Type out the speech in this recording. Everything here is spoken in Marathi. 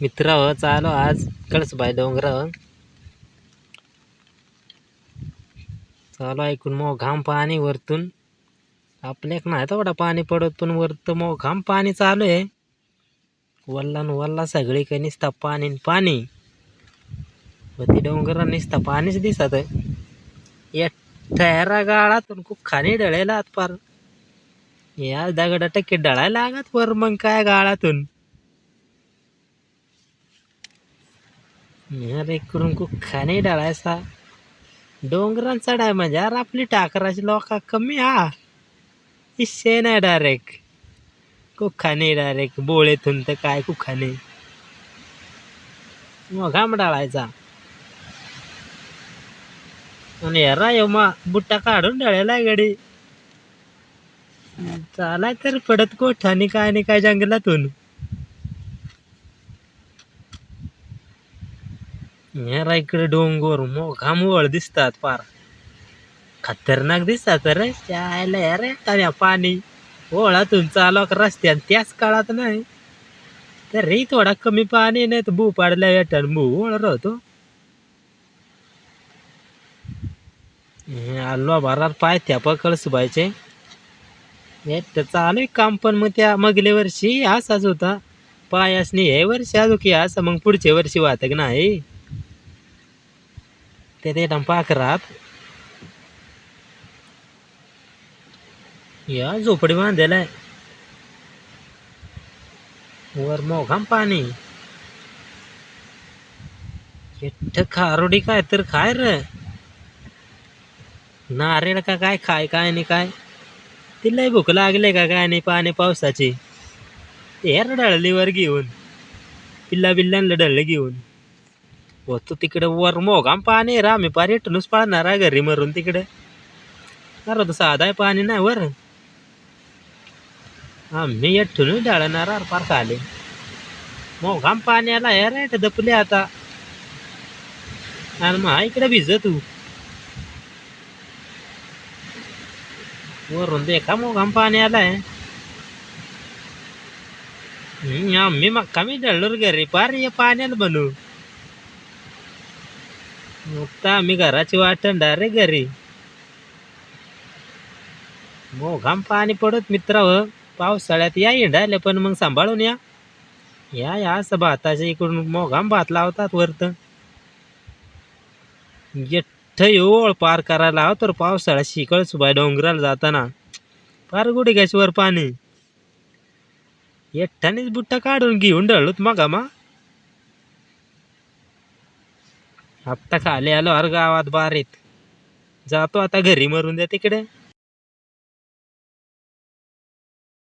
मित्र चालो आज कळसबाई डोंगरावर चालू ऐकून मग घाम पाणी वरतून. आपल्याक नाही तेवढा पाणी पडत पण वरत मग घाम पाणी चालू आहे. वल्ला न वल्ला सगळीकडे निसता पाणी न पाणी. व ती डोंगरा निसता पाणीच दिसत या ठहरा गाळातून खूप खाणी डळेला पार. या दगडा टक्के डळायला लागत वर मग काय गाळातून? अरे इकडून खूप खाणी डळायचा. डोंगरान चढाय म्हणजे यार आपली टाकराची लोका कमी हा. इशे नाही डायरेक्ट खूप खाणे डायरेक्ट बोळेतून तर काय खूप खाणे. मग घाम डाळायचा. आणि यारा येमा बुट्टा काढून डाळायला गडी. चालाय तर पडत कोठानी काय नाही काय जंगलातून. यारा इकडे डोंगर मग घाम दिसतात पार. खतरनाक दिसतात रे चायला रे तान्या पाणी. ओळातून चालक रस्त्यान त्याच काळात नाही. तर रे थोडा कमी पाणी नाही तर भू पाडल्या येतात भू ओळ राहतो हे आलो भरार पाय त्या पकडस व्हायचे तर चालू आहे काम पण मग त्या मगल्या वर्षी असाच होता. पायासनी हे वर्षी अजून की असं मग पुढच्या वर्षी वाहतक नाही. ते ते पाकरात या झोपडी बांधेलाय वर मोघाम पाणी एकट खारोडी काय तर खाय र नारळ का काय खाय काय नाही काय तिला भूक लागले का काय नाही पाणी पावसाची ते डळली वर घेऊन पिल्ला बिल्ल्यांना डळलं घेऊन होतो तिकडे वर मोगाम पाणी रा आम्ही पार इटूनच पाळणार आहे घरी मरून तिकडे अरे तो साधा आहे पाणी नाही वर आम्ही इटूनच डाळणार अरे पार खाले मोगाम पाण्याला हे रेट दपले आता आणि मग इकडे भिज तू वरून देखा मोगाम पाणी आलाय हम्म, आम्ही मक्का मी जळलो रे घरी पार ये पाण्यात बनू मग आम्ही घराची वाटण रे घरी. मोघाम पाणी पडत मित्र पावसाळ्यात या हिंडायला पण मग सांभाळून या. या या असं भाताच्या इकडून मोघाम भात लावतात वरत. जेठ्ठ ओळ पार करायला हवं तर पावसाळ्यात शिकळ सुबाय डोंगराला जाताना. पार गुडी घ्यायची वर पाणी. एकट्यानेच बुट्टा काढून घेऊन डळलोत मग मा आत्ता खाली आलो अर गावात बारीत. जातो आता घरी मरून द्या तिकडे.